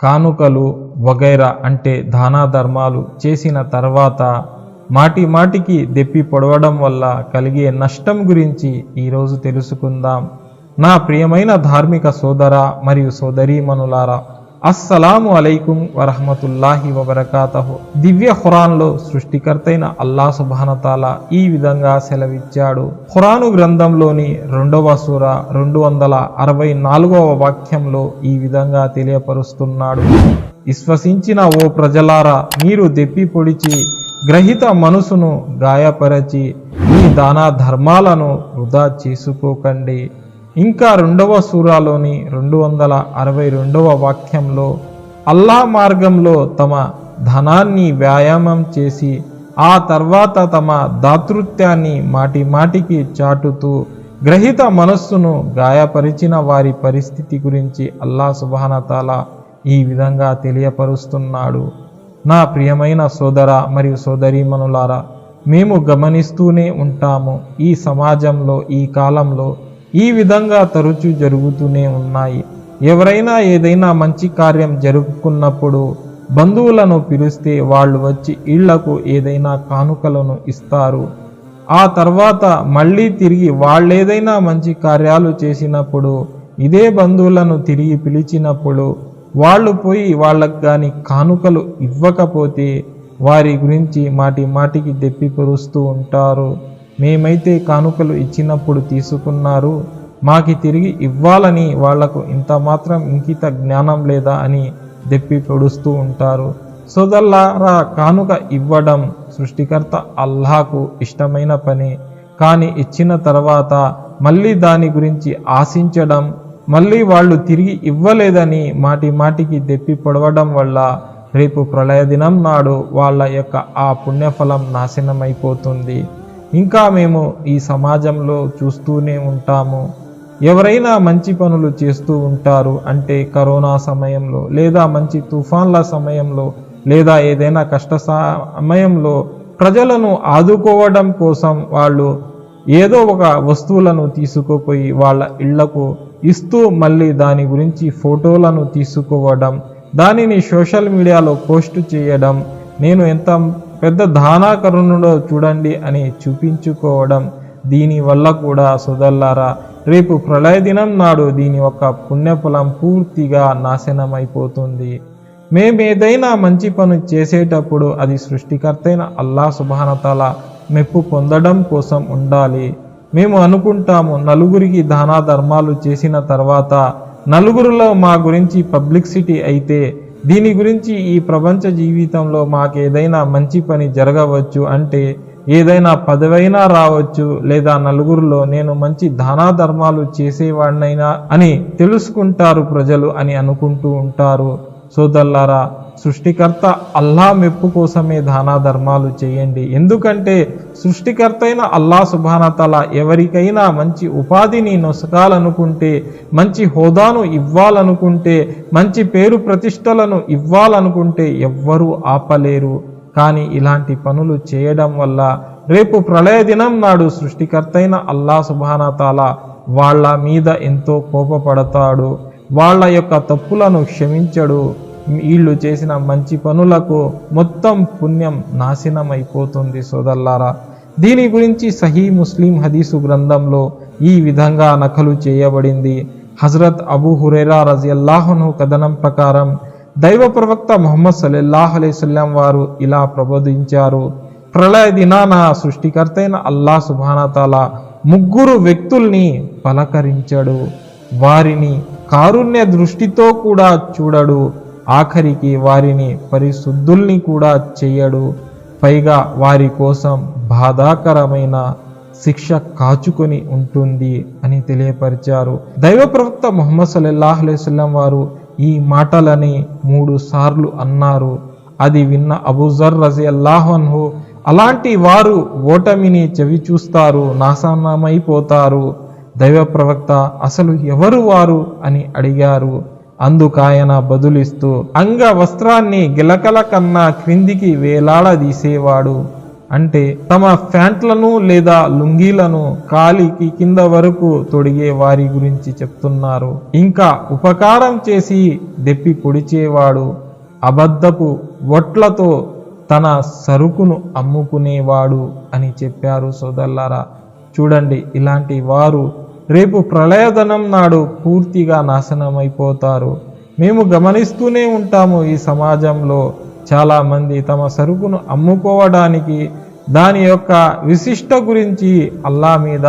కానుకలు వగైరా అంటే దానాధర్మాలు చేసిన తర్వాత మాటి మాటికి దెప్పి పొడవడం వల్ల కలిగే నష్టం గురించి ఈరోజు తెలుసుకుందాం. నా ప్రియమైన ధార్మిక సోదర మరియు సోదరీమణులారా అస్సలాము అలైకుం వరహమతుల్లాహి వబరకాతహు. దివ్య ఖురాన్లో సృష్టికర్తైన అల్లా సుభానతాల ఈ విధంగా సెలవిచ్చాడు. ఖురాను గ్రంథంలోని రెండవ సూర రెండు వందల అరవై నాలుగవ వాక్యంలో ఈ విధంగా తెలియపరుస్తున్నాడు. విశ్వసించిన ఓ ప్రజలారా మీరు దెప్పి పొడిచి గ్రహిత మనసును గాయపరచి మీ దానా ధర్మాలను వృధా చేసుకోకండి. ఇంకా రెండవ సూరాలోని రెండు వందల అరవై రెండవ వాక్యంలో అల్లా మార్గంలో తమ ధనాన్ని వ్యాయామం చేసి ఆ తర్వాత తమ దాతృత్యాన్ని మాటి మాటికి చాటుతూ గ్రహిత మనస్సును గాయపరిచిన వారి పరిస్థితి గురించి అల్లా సుబానతాల ఈ విధంగా తెలియపరుస్తున్నాడు. నా ప్రియమైన సోదర మరియు సోదరీమణులారా మేము గమనిస్తూనే ఉంటాము ఈ సమాజంలో ఈ కాలంలో ఈ విధంగా తరచూ జరుగుతూనే ఉన్నాయి. ఎవరైనా ఏదైనా మంచి కార్యం జరుపుకున్నప్పుడు బంధువులను పిలిస్తే వాళ్ళు వచ్చి ఇళ్ళకు ఏదైనా కానుకలను ఇస్తారు. ఆ తర్వాత మళ్ళీ తిరిగి వాళ్ళేదైనా మంచి కార్యాలు చేసినప్పుడు ఇదే బంధువులను తిరిగి పిలిచినప్పుడు వాళ్ళు పోయి వాళ్ళకు కానీ కానుకలు ఇవ్వకపోతే వారి గురించి మాటి మాటికి దెప్పిపరుస్తూ ఉంటారు. మేమైతే కానుకలు ఇచ్చినప్పుడు తీసుకున్నారు మాకి తిరిగి ఇవ్వాలని వాళ్ళకు ఇంత మాత్రం ఇంకిత జ్ఞానం లేదా అని దెప్పి పొడుస్తూ ఉంటారు. సోదల్లారా కానుక ఇవ్వడం సృష్టికర్త అల్లాకు ఇష్టమైన పని. కానీ ఇచ్చిన తర్వాత మళ్ళీ దాని గురించి ఆశించడం మళ్ళీ వాళ్ళు తిరిగి ఇవ్వలేదని మాటి మాటికి దెప్పి పొడవడం వల్ల రేపు ప్రళయ దినం నాడు వాళ్ళ యొక్క ఆ పుణ్యఫలం నాశనమైపోతుంది. ఇంకా మేము ఈ సమాజంలో చూస్తూనే ఉంటాము. ఎవరైనా మంచి పనులు చేస్తూ ఉంటారు అంటే కరోనా సమయంలో లేదా మంచి తుఫాన్ల సమయంలో లేదా ఏదైనా కష్ట సమయంలో ప్రజలను ఆదుకోవడం కోసం వాళ్ళు ఏదో ఒక వస్తువులను తీసుకుపోయి వాళ్ళ ఇళ్ళకు ఇస్తూ మళ్ళీ దాని గురించి ఫోటోలను తీసుకోవడం దానిని సోషల్ మీడియాలో పోస్ట్ చేయడం నేను ఎంత పెద్ద దానాకరుణుడో చూడండి అని చూపించుకోవడం దీనివల్ల కూడా సుదల్లారా రేపు ప్రళయ దినం నాడు దీని యొక్క పుణ్యఫలం పూర్తిగా నాశనమైపోతుంది. మేమేదైనా మంచి పని చేసేటప్పుడు అది సృష్టికర్తైన అల్లా సుభానతల మెప్పు పొందడం కోసం ఉండాలి. మేము అనుకుంటాము నలుగురికి దానా ధర్మాలు చేసిన తర్వాత నలుగురిలో మా గురించి పబ్లిసిటీ అయితే దీని గురించి ఈ ప్రపంచ జీవితంలో మాకేదైనా మంచి పని జరగవచ్చు అంటే ఏదైనా పదవైనా రావచ్చు లేదా నలుగురిలో నేను మంచి దానా ధర్మాలు చేసేవాడినైనా అని తెలుసుకుంటారు ప్రజలు అని అనుకుంటూ ఉంటారు. సోదల్లారా సృష్టికర్త అల్లా మెప్పు కోసమే దాన ధర్మాలు చేయండి. ఎందుకంటే సృష్టికర్త అయిన అల్లా సుభానతల ఎవరికైనా మంచి ఉపాధిని నొసకాలనుకుంటే మంచి హోదాను ఇవ్వాలనుకుంటే మంచి పేరు ప్రతిష్టలను ఇవ్వాలనుకుంటే ఎవ్వరూ ఆపలేరు. కానీ ఇలాంటి పనులు చేయడం వల్ల రేపు ప్రళయ దినం నాడు సృష్టికర్తైన అల్లా సుబానతాల వాళ్ళ మీద ఎంతో కోపపడతాడు. వాళ్ళ యొక్క తప్పులను క్షమించడు. వీళ్ళు చేసిన మంచి పనులకు మొత్తం పుణ్యం నాశనం అయిపోతుంది సోదల్లారా దీని గురించి సహీ ముస్లిం హదీసు గ్రంథంలో ఈ విధంగా నకలు చేయబడింది. హజరత్ అబూ హురేరా రజియల్లాహును కథనం ప్రకారం దైవ ప్రవక్త మొహమ్మద్ సల్లల్లాహు అలైవల్లం వారు ఇలా ప్రబోధించారు. ప్రళయ దినాన సృష్టికర్తైన అల్లా సుభానతాల ముగ్గురు వ్యక్తుల్ని పలకరించడు. వారిని కారుణ్య దృష్టితో కూడా చూడడు. ఆఖరికి వారిని పరిశుద్ధుల్ని కూడా చేయడు. పైగా వారి కోసం బాధాకరమైన శిక్ష కాచుకొని ఉంటుంది అని తెలియపరిచారు. దైవ ప్రవక్త మొహమ్మద్ సల్లాహ్ అలైవల్లం వారు ఈ మాటలని మూడు సార్లు అన్నారు. అది విన్న అబూజర్ రజి అల్లాహన్హు అలాంటి వారు ఓటమిని చెవి చూస్తారు నాశనమైపోతారు. దైవ ప్రవక్త అసలు ఎవరు వారు? అని అడిగారు. అందుకాయన బదులిస్తూ అంగ వస్త్రాన్ని గిలకల కన్నా క్రిందికి వేలాడదీసేవాడు. అంటే తమ ఫ్యాంట్లను లేదా లుంగీలను కాలికి కింద వరకు తొడిగే వారి గురించి చెప్తున్నారు. ఇంకా ఉపకారం చేసి దెప్పి పొడిచేవాడు. అబద్ధపు ఒట్లతో తన సరుకును అమ్ముకునేవాడు అని చెప్పారు సోదల్లారా చూడండి ఇలాంటి వారు రేపు ప్రళయధనం నాడు పూర్తిగా నాశనమైపోతారు. మేము గమనిస్తూనే ఉంటాము ఈ సమాజంలో చాలామంది తమ సరుకును అమ్ముకోవడానికి దాని యొక్క విశిష్ట గురించి అల్లా మీద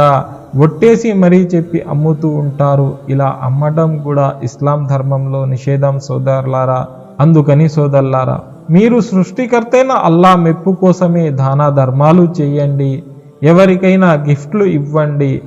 ఒట్టేసి మరీ చెప్పి అమ్ముతూ ఉంటారు. ఇలా అమ్మటం కూడా ఇస్లాం ధర్మంలో నిషేధం సోదరులారా. అందుకని సోదరులారా మీరు సృష్టికర్తైన అల్లా మెప్పు కోసమే దాన ధర్మాలు చేయండి. ఎవరికైనా గిఫ్ట్లు ఇవ్వండి.